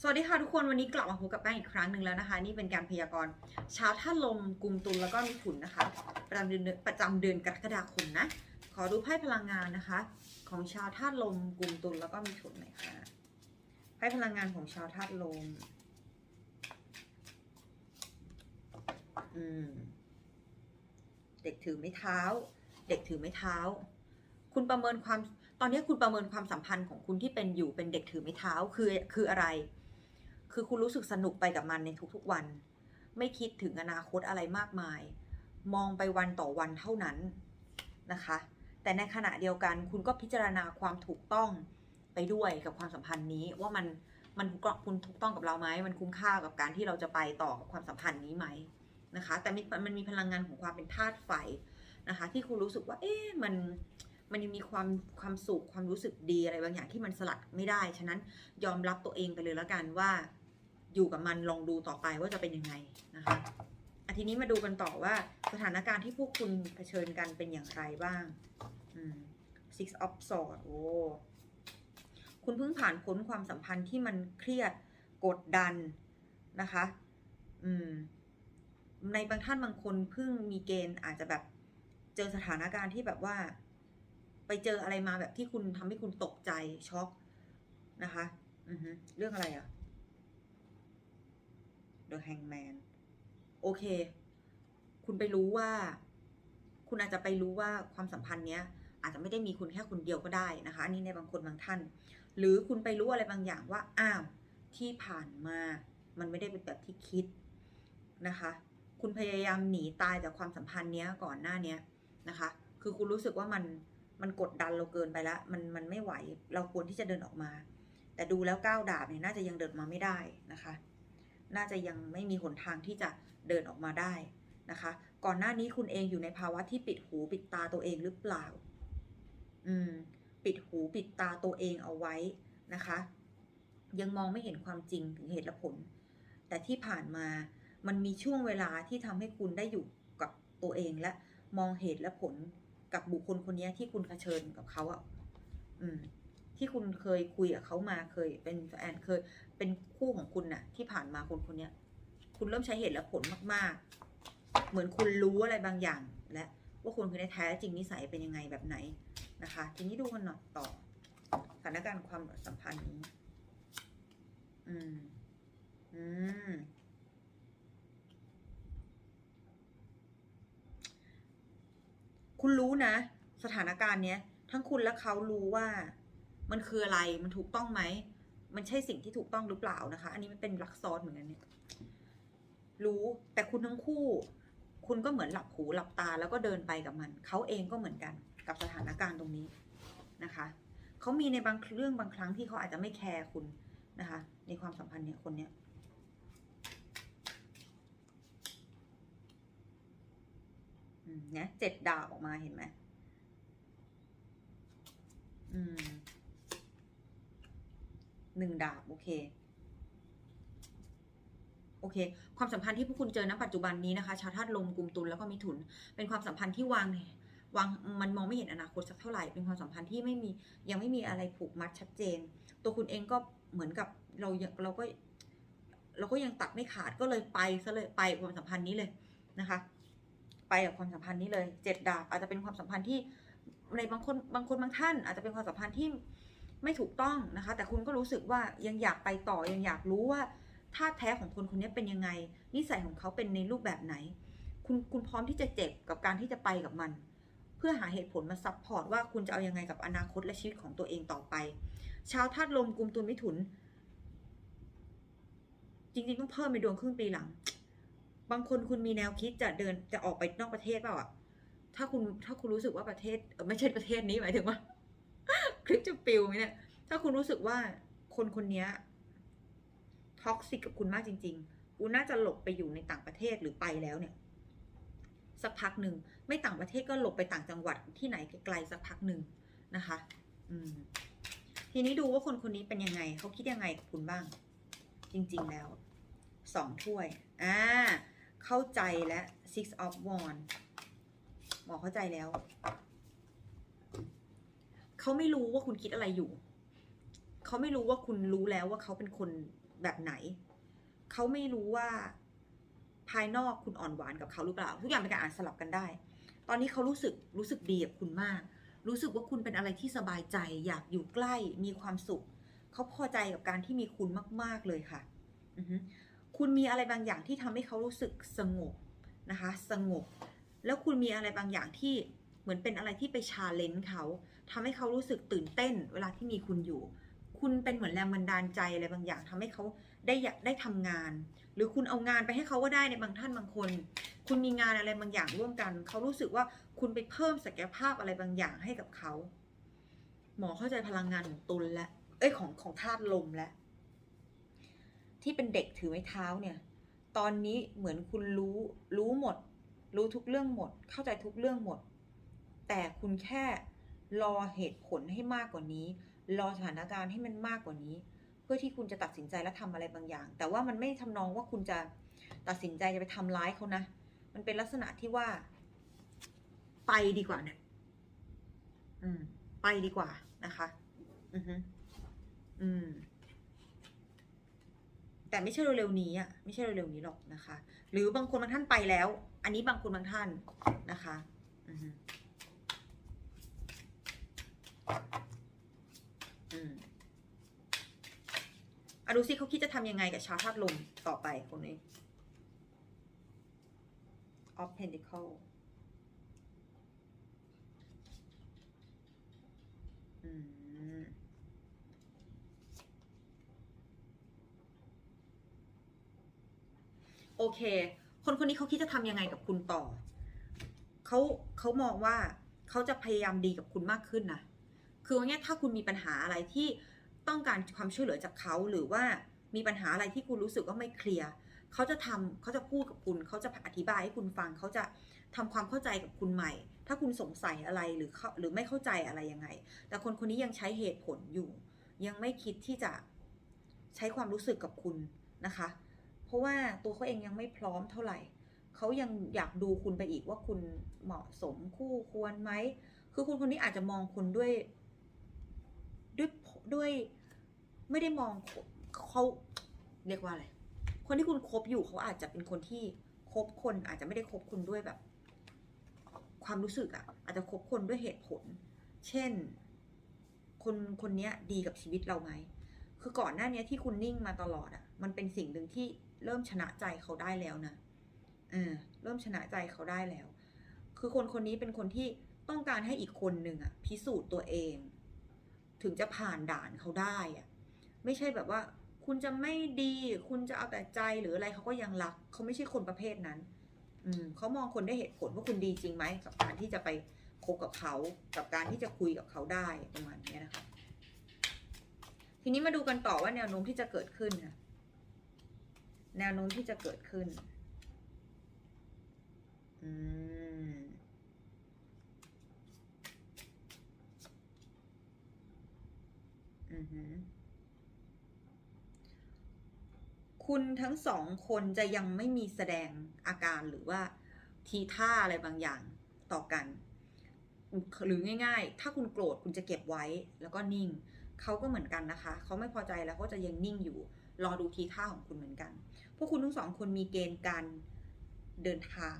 สวัสดีค่ะทุกคนวันนี้กลับมาพบกับแป้งอีกครั้งหนึ่งแล้วนะคะ นี่เป็นการพยากรณ์ชาวท่าตุลมกุมตุลแล้วก็มิถุนนะคะ ประจำเดือนประจำเดือนกรกฎาคมนะ ขอดูไพ่พลังงานนะคะ ของชาวธาตุลมกุมตุลแล้วก็มิถุนหน่อยค่ะไพ่พลังงานของชาวธาตุลมอืมเด็กถือไม้เท้า เด็กถือไม้เท้า คุณประเมินความตอนนี้คุณประเมินความสัมพันธ์ของคุณที่เป็นอยู่เป็นเด็กถือไม้เท้าคือคืออะไร คือคุณรู้สึกสนุกไปกับมันในทุกๆวัน ไม่คิดถึงอนาคตอะไรมากมาย มองไปวันต่อวันเท่านั้นนะคะ แต่ในขณะเดียวกันคุณก็พิจารณาความถูกต้องไปด้วยกับความสัมพันธ์นี้ ว่ามันมันคุณถูกต้องกับเราไหมมันคุ้มค่ากับการที่เราจะไปต่อกับความสัมพันธ์นี้ไหมนะคะ แต่มีมันมีพลังงานของความเป็นธาตุไฟนะคะ ที่คุณรู้สึกว่า เอ๊ะมันมันยังมีความความสุขความรู้สึกดีอะไรบางอย่างที่มันสลัดไม่ได้ ฉะนั้นยอมรับตัวเองไปเลยแล้วกันว่า อยู่กับมันลองดูต่อไปว่าจะเป็นยังไงนะคะอาทีนี้มาดูกันต่อว่าสถานการณ์ที่พวกคุณเผชิญกันเป็นอย่างไรบ้าง six of swords โอ้ คุณเพิ่งผ่านพ้นความสัมพันธ์ที่มันเครียดกดดันนะคะ อืม ในบางท่านบางคนเพิ่งมีเกณฑ์อาจจะแบบเจอสถานการณ์ที่แบบว่า ไปเจออะไรมาแบบที่คุณทำให้คุณตกใจช็อกนะคะ อือเรื่องอะไรอะ The Hangman โอเค คุณไปรู้ว่า คุณอาจจะไปรู้ว่าความสัมพันธ์เนี้ย อาจจะไม่ได้มีคุณแค่คนเดียวก็ได้นะคะอันนี้ในบางคนบางท่าน หรือคุณไปรู้อะไรบางอย่างว่า อ้าว ที่ผ่านมา มันไม่ได้เป็นแบบที่คิดนะคะ คุณพยายามหนีตายจากความสัมพันธ์เนี้ยก่อนหน้าเนี้ยนะคะ คือคุณรู้สึกว่ามันมันกดดันเราเกินไปแล้วมันมันไม่ไหว เราควรที่จะเดินออกมา แต่ดูแล้วก้าวดาบเนี่ยน่าจะยังเดินมาไม่ได้นะคะ น่าจะยังไม่มีหนทางที่จะเดินออกมาได้นะคะ ก่อนหน้านี้คุณเองอยู่ในภาวะที่ปิดหูปิดตาตัวเองหรือเปล่า อืม ปิดหูปิดตาตัวเองเอาไว้นะคะ ยังมองไม่เห็นความจริงถึงเหตุและผล แต่ที่ผ่านมามันมีช่วงเวลาที่ทำให้คุณได้อยู่กับตัวเองและมองเหตุและผลกับบุคคลคนนี้ที่คุณเผชิญกับเขาอะ อืม ที่คุณเคยคุยกับเขามาเคย เป็นแฟนเคย เป็นคู่ของคุณน่ะ ที่ผ่านมาคนคนนี้คุณเริ่มใช้เหตุและผลมาก ๆ เหมือนคุณรู้อะไรบางอย่าง และว่าคนคนนี้แท้จริงนิสัยเป็นยังไงแบบไหนนะคะ ทีนี้ดูกันหน่อยต่อสถานการณ์ความสัมพันธ์นี้ อืม อืมคุณรู้นะ สถานการณ์เนี้ย ทั้งคุณและเขารู้ว่า มันคืออะไรมันถูกต้องไหมมันใช่สิ่งที่ถูกต้องหรือเปล่านะคะ อันนี้มันเป็นลักซ้อนเหมือนกันเนี่ย รู้แต่คุณทั้งคู่ คุณก็เหมือนหลับหูหลับตาแล้วก็เดินไปกับมัน เขาเองก็เหมือนกันกับสถานการณ์ตรงนี้นะคะเขามีในบางเรื่องบางครั้งที่เขาอาจจะไม่แคร์คุณนะคะ ในความสัมพันธ์เนี่ยคนเนี้ยเนี่ยเจ็ดดาบออกมาเห็นไหมอืม หนึ่งดาบโอเคโอเค ความสัมพันธ์ที่พวกคุณเจอณปัจจุบันนี้นะคะ ชาวธาตุลมกลุ่มตุลแล้วก็มิถุน เป็นความสัมพันธ์ที่วางวางมันมองไม่เห็นอนาคตสักเท่าไหร่ เป็นความสัมพันธ์ที่ไม่มียังไม่มีอะไรผูกมัดชัดเจน ตัวคุณเองก็เหมือนกับเราเราก็ เราก็ยังตัดไม่ขาดก็เลยไปซะเลยไปความสัมพันธ์นี้เลยนะคะ ไปกับความสัมพันธ์นี้เลยเจ็ดดาบอาจจะเป็นความสัมพันธ์ที่ในบางคนบางคนบางท่าน อาจจะเป็นความสัมพันธ์ที่ ไม่ถูกต้องนะคะ แต่คุณก็รู้สึกว่ายังอยากไปต่อยังอยากรู้ว่าท่าแท้ของคนคนนี้เป็นยังไง นิสัยของเขาเป็นในรูปแบบไหน คุณคุณพร้อมที่จะเจ็บกับการที่จะไปกับมัน เพื่อหาเหตุผลมาซับพอร์ตว่าคุณจะเอายังไงกับอนาคตและชีวิตของตัวเองต่อไป ชาวธาตุลมกุมตุลมิถุน จริงๆต้องเพิ่มในดวงครึ่งปีหลัง บางคนคุณมีแนวคิดจะเดินจะออกไปนอกประเทศเปล่าอะถ้าคุณถ้าคุณรู้สึกว่าประเทศเออไม่ใช่ประเทศนี้หมายถึงว่า คลิปจะปิวไหมเนี่ย ถ้าคุณรู้สึกว่าคนคนนี้ท็อกซิกกับคุณมากจริง ๆ คุณน่าจะหลบไปอยู่ในต่างประเทศหรือไปแล้วเนี่ย สักพักหนึ่ง ไม่ต่างประเทศก็หลบไปต่างจังหวัดที่ไหนไกลๆสักพักหนึ่งนะคะ อืม ทีนี้ดูว่าคนคนนี้เป็นยังไง เขาคิดยังไงกับคุณบ้าง จริง ๆ แล้วสองถ้วย อ่า เข้าใจแล้ว six of wands หมอเข้าใจแล้ว เขาไม่รู้ว่าคุณคิดอะไรอยู่ เขาไม่รู้ว่าคุณรู้แล้วว่าเขาเป็นคนแบบไหน เขาไม่รู้ว่าภายนอกคุณอ่อนหวานกับเขาหรือเปล่า ทุกอย่างเป็นการอ่านสลับกันได้ ตอนนี้เขารู้สึกรู้สึกดีกับคุณมาก รู้สึกว่าคุณเป็นอะไรที่สบายใจ อยากอยู่ใกล้ มีความสุข เขาพอใจกับการที่มีคุณมาก ๆเลยค่ะ คุณมีอะไรบางอย่างที่ทำให้เขารู้สึกสงบนะคะ สงบ แล้วคุณมีอะไรบางอย่างที่เหมือนเป็นอะไรที่ไปชาเลนจ์เขา ทำให้เขารู้สึกตื่นเต้น เวลาที่มีคุณอยู่ คุณเป็นเหมือนแรงบันดาลใจอะไรบางอย่างทำให้เขาได้อยากได้ทำงาน หรือคุณเอางานไปให้เขาก็ได้ในบางท่านบางคน คุณมีงานอะไรบางอย่างร่วมกัน เขารู้สึกว่าคุณไปเพิ่มศักยภาพอะไรบางอย่างให้กับเขา หมอเข้าใจพลังงานของตุลและเอ้ยของของธาตุลมและที่เป็นเด็กถือไม้เท้าเนี่ย ตอนนี้เหมือนคุณรู้รู้หมด รู้ทุกเรื่องหมด เข้าใจทุกเรื่องหมด แต่คุณแค่ รอเหตุผลให้มากกว่านี้ รอสถานการณ์ให้มันมากกว่านี้ เพื่อที่คุณจะตัดสินใจและทำอะไรบางอย่าง แต่ว่ามันไม่ทำนองว่าคุณจะตัดสินใจจะไปทำร้ายเขานะ มันเป็นลักษณะที่ว่า ไปดีกว่าเนี่ยอืม ไปดีกว่านะคะ อือฮึอืมแต่ไม่ใช่เร็วๆนี้อะไม่ใช่เร็วๆนี้หรอกนะคะ หรือบางคนบางท่านไปแล้ว อันนี้บางคนบางท่านนะคะ อือฮึอืม อะดูสิเขาคิดจะทำยังไงกับชาวธาตุลมต่อไปคนนี้ of Pentacle อืมโอเค คนคนนี้เขาคิดจะทำยังไงกับคุณต่อ เขาเขามองว่าเขาจะพยายามดีกับคุณมากขึ้นนะ คือว่าเนี้ยถ้าคุณมีปัญหาอะไรที่ ต้องการความช่วยเหลือจากเขาหรือว่ามีปัญหาอะไรที่คุณรู้สึกว่าไม่เคลียร์เขาจะทำเขาจะพูดกับคุณเขาจะอธิบายให้คุณฟังเขาจะทำความเข้าใจกับคุณใหม่ ถ้าคุณสงสัยอะไรหรือเขาหรือไม่เข้าใจอะไรยังไง แต่คนคนนี้ยังใช้เหตุผลอยู่ ยังไม่คิดที่จะใช้ความรู้สึกกับคุณนะคะ เพราะว่าตัวเขาเองยังไม่พร้อมเท่าไหร่เขายังอยากดูคุณไปอีกว่าคุณเหมาะสมคู่ควรไหมคือคุณคนนี้อาจจะมองคุณด้วยด้วยด้วย ไม่ได้มองเขาเรียกว่าอะไร คนที่คุณคบอยู่เขาอาจจะเป็นคนที่คบคนอาจจะไม่ได้คบคุณด้วยแบบ ความรู้สึกอะอาจจะคบคนด้วยเหตุผล เช่น คนคนนี้ดีกับชีวิตเราไหมคือก่อนหน้านี้ที่คุณนิ่งมาตลอดอะมันเป็นสิ่งหนึ่งที่เริ่มชนะใจเขาได้แล้วนะเออเริ่มชนะใจเขาได้แล้ว คือคนคนนี้เป็นคนที่ต้องการให้อีกคนหนึ่งอะพิสูจน์ตัวเอง ถึงจะผ่านด่านเขาได้อะ ไม่ใช่แบบว่า คุณจะไม่ดี คุณจะเอาแต่ใจหรืออะไรเขาก็ยังรัก เขาไม่ใช่คนประเภทนั้น อืมเขามองคนได้เหตุผลว่าคุณดีจริงไหมกับการที่จะไปคบกับเขา กับการที่จะคุยกับเขาได้ประมาณนี้นะคะ ทีนี้มาดูกันต่อว่าแนวโน้มที่จะเกิดขึ้นค่ะแนวโน้มที่จะเกิดขึ้น อืมอือหือ คุณทั้งสองคนจะยังไม่มีแสดงอาการหรือว่าทีท่าอะไรบางอย่างต่อกัน หรือง่าย ๆ ถ้าคุณโกรธคุณจะเก็บไว้แล้วก็นิ่ง เขาก็เหมือนกันนะคะ เขาไม่พอใจแล้วก็จะยังนิ่งอยู่ รอดูทีท่าของคุณเหมือนกัน พวกคุณทั้งสองคนมีเกณฑ์การเดินทาง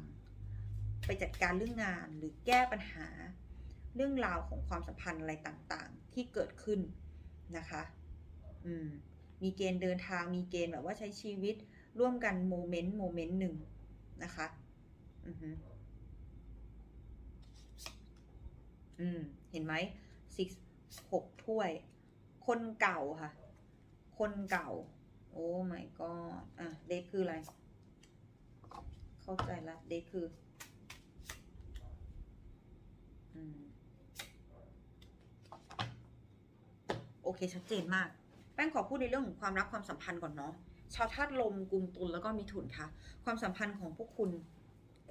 ไปจัดการเรื่องงานหรือแก้ปัญหา เรื่องราวของความสัมพันธ์อะไรต่างๆ ที่เกิดขึ้นนะคะ อืม มีเกณฑ์เดินทางมีเกณฑ์แบบว่าใช้ชีวิตร่วมกันโมเมนต์โมเมนต์หนึ่งนะคะอือฮึอืม เห็นไหม six หกถ้วย คนเก่าค่ะ คนเก่า โอ้ my god อะ เดทคืออะไร เข้าใจละเดทคือ อืม โอเค ชัดเจนมาก แป้งขอพูดในเรื่องของความรักความสัมพันธ์ก่อนเนาะชาวธาตุลมกุมตุลแล้วก็มิถุนค่ะ ความสัมพันธ์ของพวกคุณ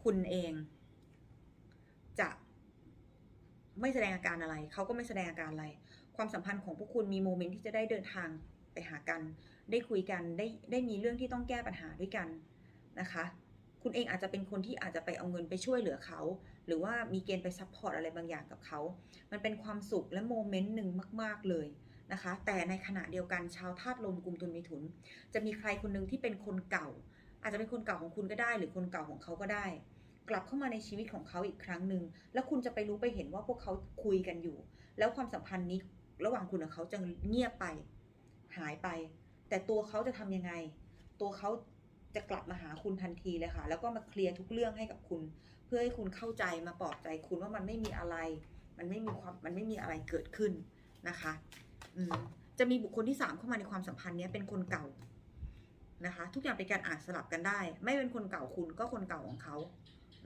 คุณเอง จะไม่แสดงอาการอะไรเขาก็ไม่แสดงอาการอะไร ความสัมพันธ์ของพวกคุณมีโมเมนต์ที่จะได้เดินทางไปหากัน ได้คุยกันได้ได้มีเรื่องที่ต้องแก้ปัญหาด้วยกันนะคะ คุณเองอาจจะเป็นคนที่อาจจะไปเอาเงินไปช่วยเหลือเขา หรือว่ามีเกณฑ์ไปซัพพอร์ตอะไรบางอย่างกับเขา มันเป็นความสุขและโมเมนต์หนึ่งมาก ๆเลย นะคะ แต่ในขณะเดียวกันชาวธาตุลมกลุ่มตุลมิถุน จะมีใครคนหนึ่งที่เป็นคนเก่า อาจจะเป็นคนเก่าของคุณก็ได้ หรือคนเก่าของเขาก็ได้ กลับเข้ามาในชีวิตของเขาอีกครั้งหนึ่งแล้วคุณจะไปรู้ไปเห็นว่าพวกเขาคุยกันอยู่ แล้วความสัมพันธ์นี้ระหว่างคุณกับเขาจะเงียบไป หายไป แต่ตัวเขาจะทำยังไง ตัวเขาจะกลับมาหาคุณทันทีเลยค่ะ แล้วก็มาเคลียร์ทุกเรื่องให้กับคุณ เพื่อให้คุณเข้าใจมาปลอบใจคุณว่ามันไม่มีอะไร มันไม่มีความมันไม่มีอะไรเกิดขึ้นนะคะ จะมีบุคคลที่สามเข้ามาในความสัมพันธ์นี้เป็นคนเก่านะคะ ทุกอย่างเป็นการอ่านสลับกันได้ ไม่เป็นคนเก่าคุณก็คนเก่าของเขา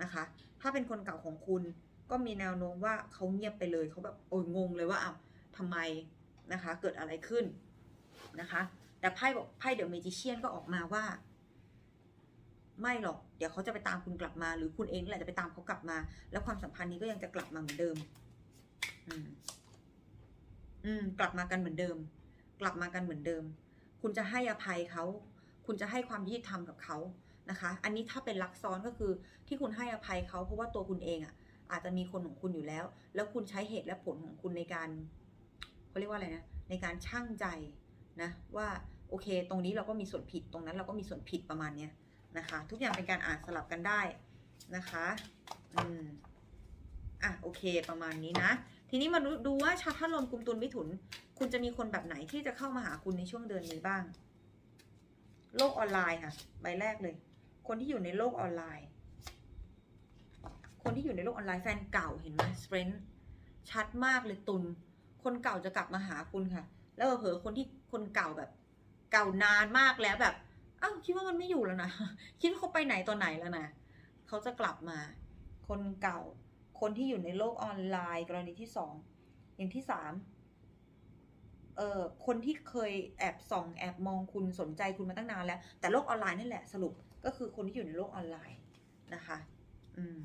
นะคะ ถ้าเป็นคนเก่าของคุณก็มีแนวโน้มว่าเขาเงียบไปเลยเขาแบบโอ้ยงงเลยว่าอ้าวทำไมนะคะ เกิดอะไรขึ้นนะคะ แต่ไพ่บอกไพ่เดอะเมจิเชียนก็ออกมาว่า ไม่หรอก เดี๋ยวเขาจะไปตามคุณกลับมา หรือคุณเองแหละจะไปตามเขากลับมา แล้วความสัมพันธ์นี้ก็ยังจะกลับมาเหมือนเดิม อืม อืม กลับมากันเหมือนเดิม กลับมากันเหมือนเดิม คุณจะให้อภัยเขา คุณจะให้ความยุติธรรมกับเขานะคะ อันนี้ถ้าเป็นลักซ้อนก็คือที่คุณให้อภัยเขาเพราะว่าตัวคุณเองอะ อาจจะมีคนของคุณอยู่แล้ว แล้วคุณใช้เหตุและผลของคุณในการเขาเรียกว่าอะไรนะในการช่างใจนะว่าโอเค ตรงนี้เราก็มีส่วนผิดตรงนั้นเราก็มีส่วนผิดประมาณเนี้ยนะคะ ทุกอย่างเป็นการอ่านสลับกันได้นะคะ อืม อะ โอเค ประมาณนี้นะ ทีนี้มาดูว่าชาวธาตุลมกุมตุลมิถุน คุณจะมีคนแบบไหนที่จะเข้ามาหาคุณในช่วงเดือนนี้บ้าง โลกออนไลน์ค่ะ ใบแรกเลย คนที่อยู่ในโลกออนไลน์ คนที่อยู่ในโลกออนไลน์แฟนเก่าเห็นไหมสเปรนชัดมากเลยตุลคนเก่าจะกลับมาหาคุณค่ะ แล้วเผลอคนที่คนเก่าแบบ เก่านานมากแล้วแบบอ้าวคิดว่ามันไม่อยู่แล้วนะคิดว่าเขาไปไหนตอนไหนแล้วนะเขาจะกลับมา คนเก่า คนที่อยู่ในโลกออนไลน์ กรณีที่สองอย่างที่สามเอ่อคนที่เคยแอบส่องแอบมองคุณสนใจคุณมาตั้งนานแล้ว แต่โลกออนไลน์นี่แหละสรุปก็คือคนที่อยู่ในโลกออนไลน์นะคะ อืม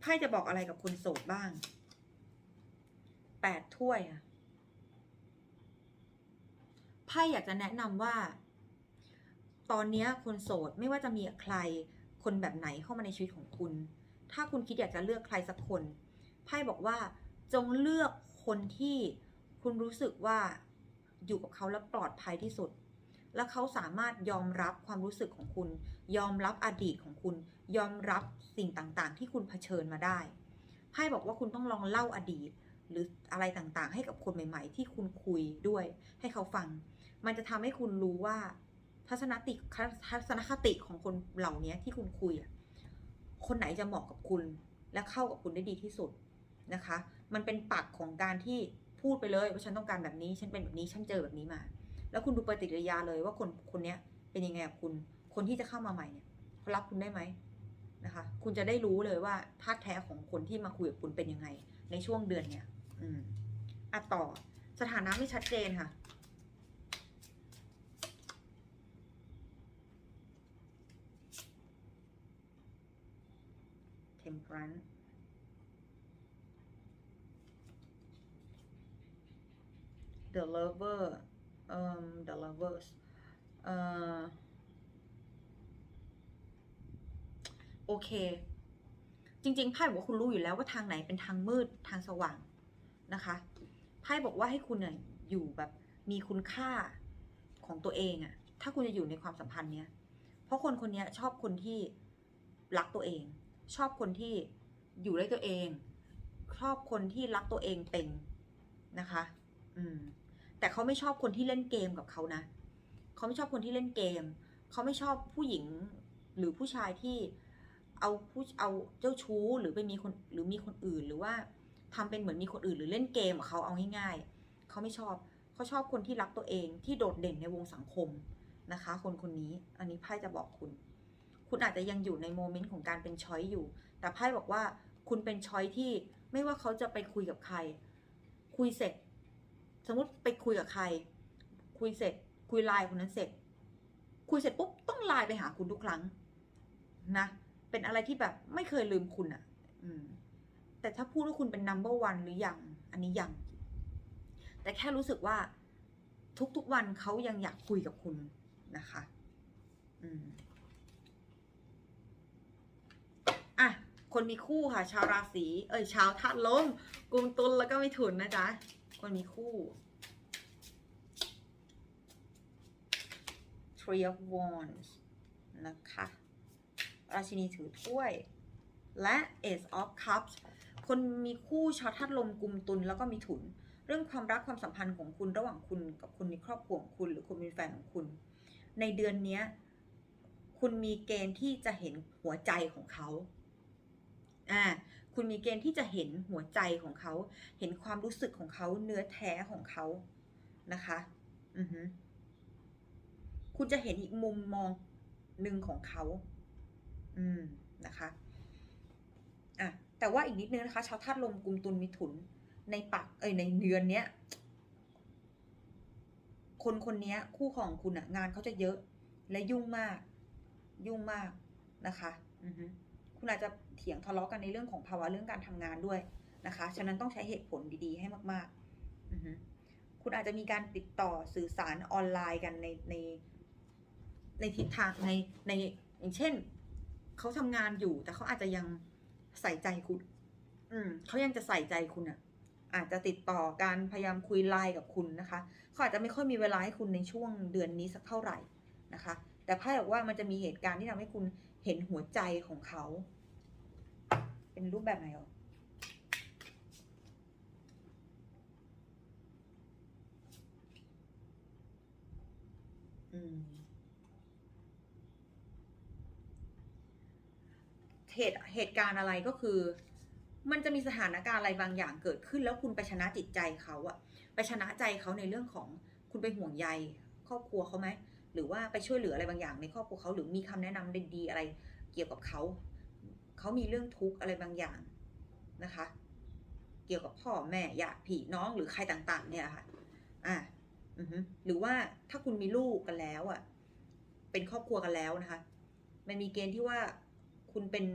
ไพ่จะบอกอะไรกับคนโสดบ้างแปดถ้วยอะไพ่อยากจะแนะนำว่า ตอนนี้คนโสดไม่ว่าจะมีใคร คนแบบไหนเข้ามาในชีวิตของคุณ ถ้าคุณคิดอยากจะเลือกใครสักคน ไพ่บอกว่าจงเลือกคนที่คุณรู้สึกว่าอยู่กับเขาแล้วปลอดภัยที่สุด และเขาสามารถยอมรับความรู้สึกของคุณ ยอมรับอดีตของคุณ ยอมรับสิ่งต่างๆ ที่คุณเผชิญมาได้ ไพ่บอกว่าคุณต้องลองเล่าอดีต หรืออะไรต่างๆ ให้กับคนใหม่ ๆ ที่คุณคุยด้วย ให้เขาฟัง มันจะทำให้คุณรู้ว่า ทัศนติทัศนคติของคนเหล่านี้ที่คุณคุยอะคนไหนจะเหมาะกับคุณและเข้ากับคุณได้ดีที่สุดนะคะ มันเป็นปักของการที่พูดไปเลยว่าฉันต้องการแบบนี้ ฉันเป็นแบบนี้ ฉันเจอแบบนี้มา แล้วคุณดูปฏิกิริยาเลยว่าคนคนนี้เป็นยังไงกับคุณ คนที่จะเข้ามาใหม่เนี่ยเขารับคุณได้ไหมนะคะ คุณจะได้รู้เลยว่าธาแท้ของคนที่มาคุยกับคุณเป็นยังไง ในช่วงเดือนเนี่ย อืมอะต่อ สถานะไม่ชัดเจนค่ะ temperance the lover um the lovers เอ่อโอเค จริงๆไพ่บอกว่าคุณรู้อยู่แล้วว่าทางไหนเป็นทางมืดทางสว่างนะคะไพ่บอกว่าให้คุณเนี่ยอยู่แบบมีคุณค่าของตัวเองอะถ้าคุณจะอยู่ในความสัมพันธ์เนี้ยเพราะคนคนนี้ชอบคนที่รักตัวเอง ชอบคนที่อยู่ด้วยตัวเอง ชอบคนที่รักตัวเองเป็นนะคะ อืม แต่เขาไม่ชอบคนที่เล่นเกมกับเขานะเขาไม่ชอบคนที่เล่นเกม เขาไม่ชอบผู้หญิงหรือผู้ชายที่เอาผู้เอาเจ้าชู้หรือไปมีคนหรือมีคนอื่นหรือว่าทำเป็นเหมือนมีคนอื่นหรือเล่นเกมกับเขาเอาง่ายๆเขาไม่ชอบเขาชอบคนที่รักตัวเองที่โดดเด่นในวงสังคมนะคะ คนคนนี้อันนี้ไพ่จะบอกคุณ คุณอาจจะยังอยู่ในโมเมนต์ของการเป็นช้อยอยู่ แต่ไพ่บอกว่าคุณเป็นช้อยที่ไม่ว่าเขาจะไปคุยกับใคร คุยเสร็จ สมมติไปคุยกับใคร คุยเสร็จ คุยไลน์คนนั้นเสร็จ คุยเสร็จปุ๊บต้องไลน์ไปหาคุณทุกครั้ง นะ เป็นอะไรที่แบบไม่เคยลืมคุณอะ่ะ อืม แต่ถ้าพูดว่าคุณเป็น number one หรือยัง อันนี้ยัง แต่แค่รู้สึกว่าทุกๆวันเขายังอยากคุยกับคุณนะคะ อืม อะ คนมีคู่ค่ะ ชาวราศีเอ้ยชาวธาตุลมกุมตุลแล้วก็มิถุนนะจ๊ะ คนมีคู่ Three of Wands นะคะ ราชินีถือถ้วย และ Ace of Cups คนมีคู่ชาวธาตุลมกุมตุลแล้วก็มีถุน เรื่องความรักความสัมพันธ์ของคุณระหว่างคุณกับคนในครอบครัวของคุณ หรือคนเป็นแฟนของคุณ ในเดือนนี้คุณมีเกณฑ์ที่จะเห็นหัวใจของเขา อ่าคุณมีเกณฑ์ที่จะเห็นหัวใจของเขา เห็นความรู้สึกของเขาเนื้อแท้ของเขานะคะอือฮึคุณจะเห็นอีกมุมมองหนึ่งของเขา อืมนะคะอะแต่ว่าอีกนิดนึงนะคะชาวธาตุลมกุมตุลมิถุน ในปักเอ้ยในเดือนเนี้ยคนคนนี้คู่ของคุณอะงานเขาจะเยอะและยุ่งมาก ยุ่งมากนะคะ อือฮึคุณอาจจะ เถียงทะเลาะกันในเรื่องของภาวะเรื่องการทำงานด้วยนะคะ ฉะนั้นต้องใช้เหตุผลดีๆ ให้มากๆ คุณอาจจะมีการติดต่อสื่อสารออนไลน์กันในในในทิศทางในในอย่างเช่น เขาทำงานอยู่ แต่เขาอาจจะยังใส่ใจคุณ อืมเขายังจะใส่ใจคุณอะอาจจะติดต่อการพยายามคุยไลน์กับคุณนะคะเขาอาจจะไม่ค่อยมีเวลาให้คุณในช่วงเดือนนี้สักเท่าไหร่นะคะ แต่ไพ่บอกว่ามันจะมีเหตุการณ์ที่ทำให้คุณเห็นหัวใจของเขา เป็นรูปแบบไหนอะอืมเหตุเหตุการณ์อะไรก็คือ มันจะมีสถานการณ์อะไรบางอย่างเกิดขึ้น แล้วคุณไปชนะจิตใจเขาอะไปชนะใจเขาในเรื่องของคุณไปห่วงใยครอบครัวเขาไหมหรือว่าไปช่วยเหลืออะไรบางอย่างในครอบครัวเขาหรือมีคำแนะนำดีๆอะไรเกี่ยวกับเขา เขามีเรื่องทุกข์อะไรบางอย่างนะคะ เกี่ยวกับพ่อแม่ญาติพี่น้องหรือใครต่าง ๆ เนี่ยค่ะ อะอือฮึหรือว่าถ้าคุณมีลูกกันแล้วอะ เป็นครอบครัวกันแล้วนะคะ มันมีเกณฑ์ที่ว่าคุณเป็น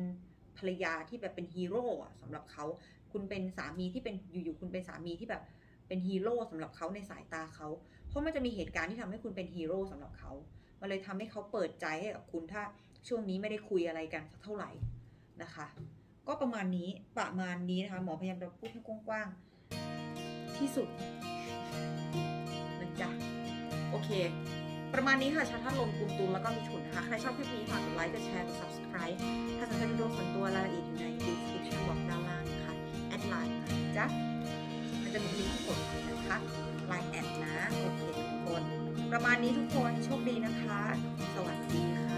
ภรรยาที่แบบเป็นฮีโร่สำหรับเขา คุณเป็นสามีที่เป็นอยู่ๆคุณเป็นสามีที่แบบเป็นฮีโร่สำหรับเขาในสายตาเขา เพราะมันจะมีเหตุการณ์ที่ทำให้คุณเป็นฮีโร่สำหรับเขา มันเลยทำให้เขาเปิดใจให้กับคุณถ้าช่วงนี้ไม่ได้คุยอะไรกันสักเท่าไหร่ นะคะ ก็ประมาณนี้ประมาณนี้นะคะหมอพยายามจะพูดให้กว้างๆที่สุดนะจ๊ะโอเค ประมาณนี้ค่ะชาท่านลงกุมตุลแล้วก็มีถุนนะคะใครชอบคลิปนี้ฝากกดไลค์กดแชร์กด subscribe ถ้าสนใจดูดวงส่วนตัวรายละเอียดอยู่ใน description box ด้านล่างนะคะแอดไลน์มาจ้ะมันจะมีลิงก์กดนะคะไลน์แอดนะโอเคทุกคน ประมาณนี้ทุกคนโชคดีนะคะ สวัสดีค่ะ